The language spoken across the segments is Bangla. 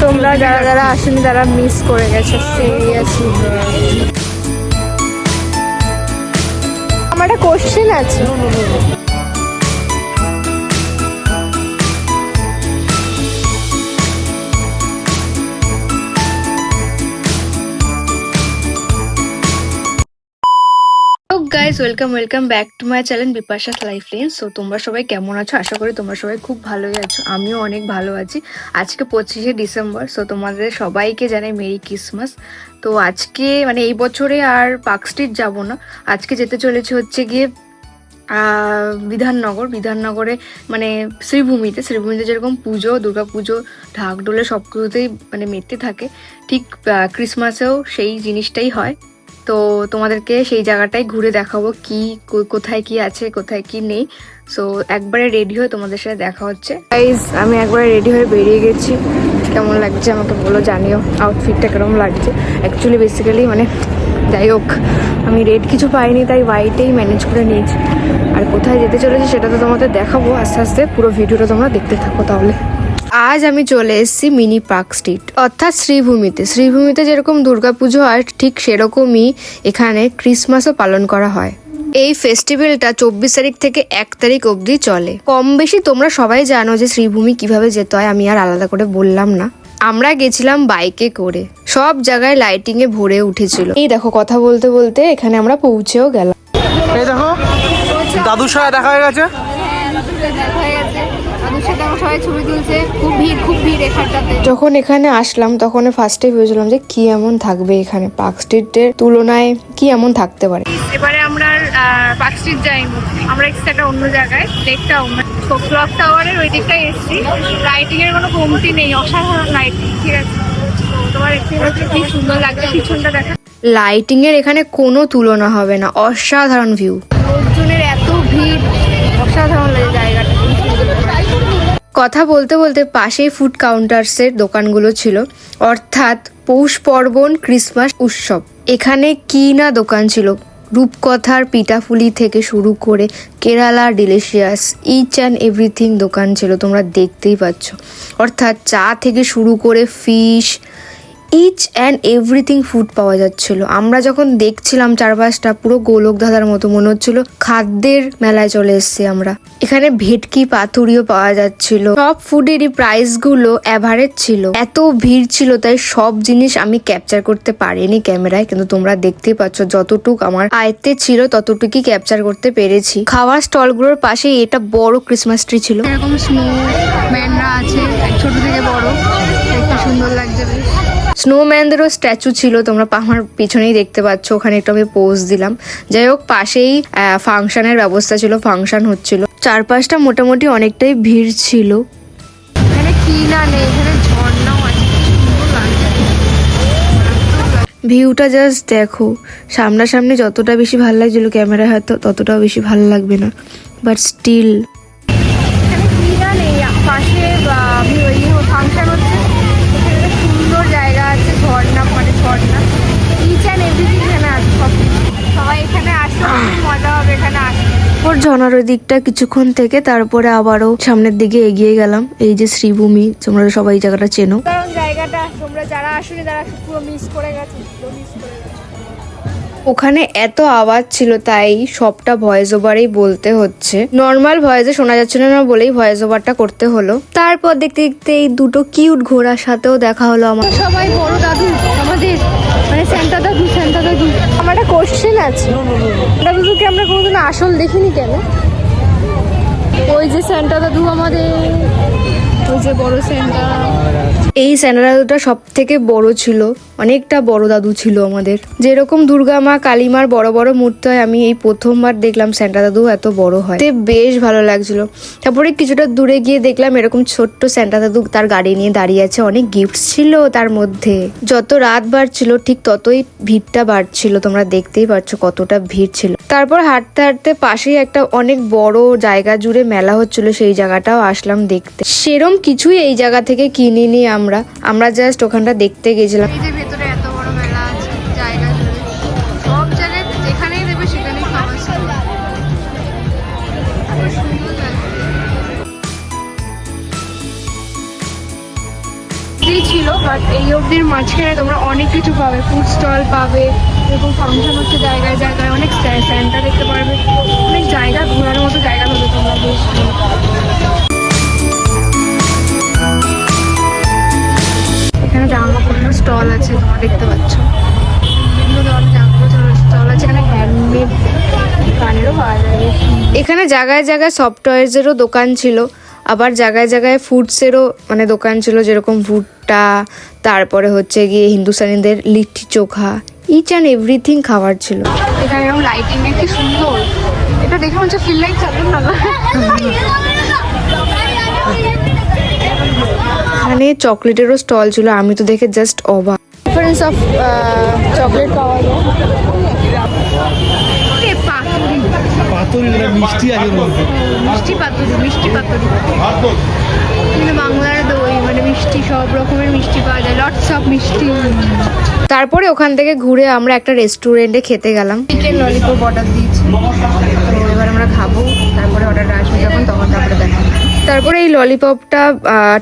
তোমরা যারা যারা আসেনি তারা মিস করে গেছে। সিরিয়াসলি আমার একটা কোশ্চেন আছে। Guys welcome welcome back to my channel Bipasha's life lane so তোমরা সবাই কেমন আছো? আশা করি তোমরা সবাই খুব ভালোই আছো। আমিও অনেক ভালো আছি। আজকে পঁচিশে ডিসেম্বর সো তোমাদের সবাইকে জানাই মেরি ক্রিসমাস। তো আজকে মানে এই বছরে আর পার্ক স্ট্রিট যাব না। আজকে যেতে চলেছে হচ্ছে গিয়ে বিধাননগর। বিধাননগরে মানে শ্রীভূমিতে। শ্রীভূমিতে যেরকম পুজো, দুর্গা পুজো ঢাকডোলে সব কিছুতেই মানে মেতে থাকে। ঠিক ক্রিসমাসেও সেই জিনিসটাই হয়। তো তোমাদেরকে সেই জায়গাটাই ঘুরে দেখাবো কি কোথায় কি আছে, কোথায় কি নেই। সো একবারে রেডি হয়ে তোমাদের সাথে দেখা হচ্ছে। গাইজ আমি একবারে রেডি হয়ে বেরিয়ে গেছি। কেমন লাগছে আমাকে বলো, জানিও। আউটফিটটা কেরকম লাগছে। অ্যাকচুয়ালি বেসিক্যালি মানে যাই হোক, আমি রেড কিছু পাইনি, তাই হোয়াইটেই ম্যানেজ করে নিয়েছি। আর কোথায় যেতে চলেছি, সেটা তো তোমাদের দেখাবো। আস্তে আস্তে পুরো ভিডিওটা তোমরা দেখতে থাকো তাহলে। আজ আমি চলে এসেছি মিনি পার্ক স্ট্রিট অর্থাৎ শ্রীভূমিতে। শ্রীভূমিতে যেরকম দুর্গাপুজো হয় ঠিক সেরকমই এখানে ক্রিসমাসও পালন করা হয়। এই ফেস্টিভ্যালটা চব্বিশ তারিখ থেকে এক তারিখ অবধি চলে। কম বেশি তোমরা সবাই জানো যে শ্রীভূমি কীভাবে যেতে হয় আমি আর আলাদা করে বললাম না। আমরা গেছিলাম বাইকে করে। সব জায়গায় লাইটিং এ ভরে উঠেছিল। এই দেখো কথা বলতে বলতে এখানে আমরা পৌঁছেও গেলাম। এই দেখো দাদুর সাথে দেখা হয়ে গেছে। সবাই ছবি তুলছে খুব ভিড় খুব ভিড় এখানটাতে। যখন এখানে আসলাম তখন ফার্স্টে ভেবেছিলাম যে কি এমন থাকবে এখানে পার্ক স্ট্রিটের তুলনায় কি এমন থাকতে পারে? এবারে আমরা পার্ক স্ট্রিট যাইনি। আমরা একটা অন্য জায়গায় লেক টাউন ক্লক টাওয়ারের ওই দিকটাই এসেছি। লাইটিং এর কোনো কমতি নেই অসাধারণ লাইটিং ঠিক আছে? তোমার একটু হচ্ছে কি সুন্দর লাগছে পিছনটা দেখা। লাইটিং এর এখানে কোনো তুলনা হবে না অসাধারণ ভিউ লোকজনের এত ভিড় অসাধারণ কথা বলতে বলতে পাশেই ফুড কাউন্টার্সের দোকানগুলো ছিল। অর্থাৎ পৌষ পার্বণ ক্রিসমাস উৎসব। এখানে কি না দোকান ছিল। রূপকথার পিটাফুলি থেকে শুরু করে Kerala delicious each and everything দোকান ছিল, তোমরা দেখতেই পাচ্ছ। অর্থাৎ চা থেকে শুরু করে fish each and everything food পাওয়া যাচ্ছিল। আমরা যখন দেখছিলাম চারপাশটা পুরো গোলক ধাঁধার মতো মনে হচ্ছিল, খাদ্যের মেলায় চলে এসেছি আমরা। এখানে ভেটকি, পাতুরিও পাওয়া যাচ্ছিল। সব ফুডেরই প্রাইসগুলো অ্যাভারেজ ছিল। এত ভিড় ছিল, তাই সব জিনিস আমি ক্যাপচার করতে পারিনি ক্যামেরায়। কিন্তু তোমরা দেখতেই পাচ্ছ, যতটুক আমার আয়ত্তে ছিল, ততটুকুই ক্যাপচার করতে পেরেছি। খাওয়ার স্টলগুলোর পাশে এটা বড় ক্রিসমাস ট্রি ছিল। এরকম স্নো ম্যানরা আছে, ছোট থেকে বড়। দেখতে সুন্দর লাগছে বেশ। স্নোম্যানদেরও স্ট্যাচু ছিল তোমরা আমার পিছনেই দেখতে পাচ্ছ ওখানে একটু আমি পোজ দিলাম। যাই হোক পাশেই ফাংশনের ব্যবস্থা ছিল ফাংশন হচ্ছিল। চারপাশটা মোটামুটি অনেকটাই ভিড় ছিল। এখানে কি না নেই এখানে ঝর্ণাও আছে ভিউটা জাস্ট দেখো। সামনাসামনি যতটা বেশি ভালো লাগছিল ক্যামেরা হয়তো ততটাও বেশি ভালো লাগবে না। বাট স্টিল এখানে কি না নেই পাশে ফাংশন হচ্ছে এখানে একটা সুন্দর জায়গা আছে ঝর্ণা মানে ঝর্ণা ইচ অ্যান্ড এভরিথিং এখানে আছে সব কিছু। সবাই এখানে আসলে খুব মজা হবে এখানে ওর ঝর্ণার ওই দিকটা কিছুক্ষণ থেকে তারপরে আবারও সামনের দিকে এগিয়ে গেলাম। এই যে শ্রীভূমি তোমরা সবাই জায়গাটা চেনো। কারণ জায়গাটা তোমরা যারা আসলে তারা পুরো মিস করে গেছো মিস করে গেছো। ওখানে এত আওয়াজ ছিল তাই সবটা ভয়েস ওভারেই বলতে হচ্ছে। নর্মাল ভয়েসে শোনা যাচ্ছিল না বলেই ভয়েস ওভারটা করতে হলো। তারপর দেখতে দেখতে এই দুটো কিউট ঘোড়ার সাথেও দেখা হলো আমার। সবাই বড় দাদু আমাদের মানে স্যান্টা দাদু স্যান্টা দাদু আমার একটা কোশ্চেন আছে। দাদুকে আমরা কোনোদিন আসল দেখিনি কেন? ওই যে সেন্টার দাদু আমাদের ওই যে বড় স্যান্টা এই স্যান্টা দাদুটা সব থেকে বড় ছিল অনেকটা বড় দাদু ছিল আমাদের। যেরকম দুর্গা মা কালী মার বড় বড় মূর্তি হয় আমি এই প্রথমবার দেখলাম স্যান্টা দাদু এত বড় হয়। তে বেশ ভালো লাগছিল। তারপরে কিছুটা দূরে গিয়ে দেখলাম এরকম ছোট্ট স্যান্টা দাদু তার গাড়ি নিয়ে দাঁড়িয়ে আছে। অনেক গিফট ছিল তার মধ্যে। যত রাত বাড়ছিল ঠিক ততই ভিড়টা বাড়ছিল। তোমরা দেখতেই পাচ্ছ কতটা ভিড় ছিল। তারপর হাঁটতে হাঁটতে পাশেই একটা অনেক বড় জায়গা জুড়ে মেলা হচ্ছিল সেই জায়গাটাও আসলাম দেখতে। সেরম কিছুই এই জায়গা থেকে কিনিনি আমরা। আমরা জাস্ট ওখানটা দেখতে গেছিলাম। ছিল বাট এই অবধির মাঝখানে তোমরা অনেক কিছু পাবে। ফুড স্টল পাবে, এরকম ফাংশন হচ্ছে জায়গায় জায়গায়। অনেক স্যান্টা দেখতে পারবে। অনেক জায়গা, ঘোরার মতো জায়গা হবে জায়গায় জায়গায় সফট দোকান ছিল আবার জায়গায় জায়গায় ফুডসেরও মানে দোকান ছিল যেরকম ভুট্টা তারপরে হচ্ছে গিয়ে হিন্দুস্তানিদের litti chokha each and everything খাবার ছিল। এখানে এরকম লাইটিং কি সুন্দর। এটা দেখে মনে হচ্ছে ফিল লাইক চালুন না? এখানে চকলেটেরও স্টল ছিল আমি তো দেখে জাস্ট অবাক। ডিফারেন্স অফ চকলেট পাওয়া যায়। পাতুরি মিষ্টি আছে মিষ্টি পাতুরি মিষ্টি পাতুরি। কিন্তু বাংলার দই মানে মিষ্টি সব রকমের মিষ্টি পাওয়া যায়। লটস অফ মিষ্টি। তারপরে ওখান থেকে ঘুরে আমরা একটা রেস্টুরেন্টে খেতে গেলাম। চিকেন ললিপপ অর্ডার দিয়েছি। তো এবার আমরা খাব তারপরে অর্ডারটা আসবে যখন তখন তারপরে দেখা তারপরে এই ললিপপটা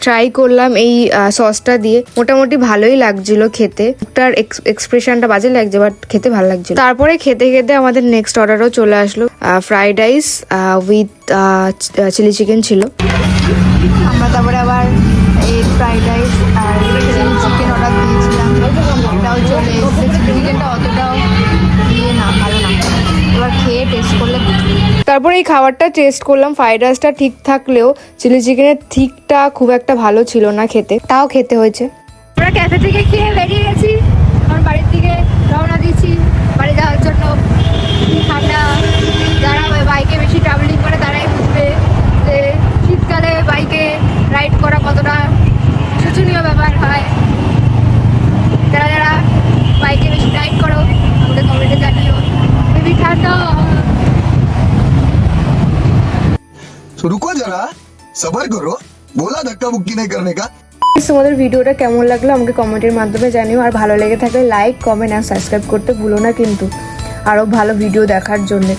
ট্রাই করলাম এই সসটা দিয়ে। মোটামুটি ভালোই লাগছিল খেতে। তার এক্সপ্রেশনটা বাজে লাগছে বাট খেতে ভালো লাগছিল। তারপরে খেতে খেতে আমাদের নেক্সট অর্ডারও চলে আসলো fried rice with chilli chicken ছিল। আমরা তারপরে আবার তারপরে এই খাবারটা টেস্ট করলাম ফ্রাইড রাইসটা ঠিক থাকলেও চিলি চিকেনের ঠিকটা খুব একটা ভালো ছিল না খেতে। তাও খেতে হয়েছে। আমরা ক্যাফে থেকে খেয়ে বেরিয়ে গেছি আমার বাড়ির দিকে রওনা দিয়েছি বাড়ি যাওয়ার জন্য ঠান্ডা যারা বাইকে বেশি ট্রাভেলিং করে তারাই বুঝবে যে শীতকালে বাইকে রাইড করা কতটা শোচনীয় ব্যাপার হয় যারা যারা বাইকে বেশি রাইড করো আমাদের কমেন্টে জানিও হেভি ঠান্ডা तो रुको जरा सबर करो बोला धक्का मुक्की नहीं करने का তোমাদের ভিডিওটা কেমন লাগলো আমাকে কমেন্টের মাধ্যমে জানিও আর ভালো লেগে থাকলে লাইক কমেন্ট আর সাবস্ক্রাইব করতে ভুলো না কিন্তু আরও ভালো ভিডিও দেখার জন্য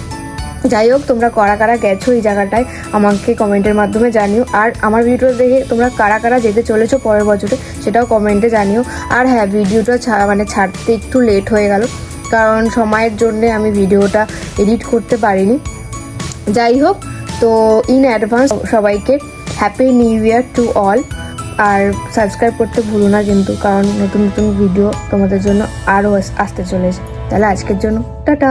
যাই হোক তোমরা কারা কারা গেছো এই জায়গাটায় আমাকে কমেন্টের মাধ্যমে জানিও আর আমার ভিডিও দেখে তোমরা কারা কারা যেতে চলেছো পরের বছরে সেটাও কমেন্টে জানিও আর হ্যাঁ ভিডিওটা ছা- মানে ছাড়তে একটু লেট হয়ে গেল কারণ সময়ের জন্যে আমি ভিডিওটা এডিট করতে পারিনি যাই হোক তো ইন অ্যাডভান্স সবাইকে happy new year to all R subscribe করতে ভুলো না কিন্তু, কারণ নতুন নতুন ভিডিও তোমাদের জন্য আরও আসতে চলেছে। তাহলে আজকের জন্য, টাটা!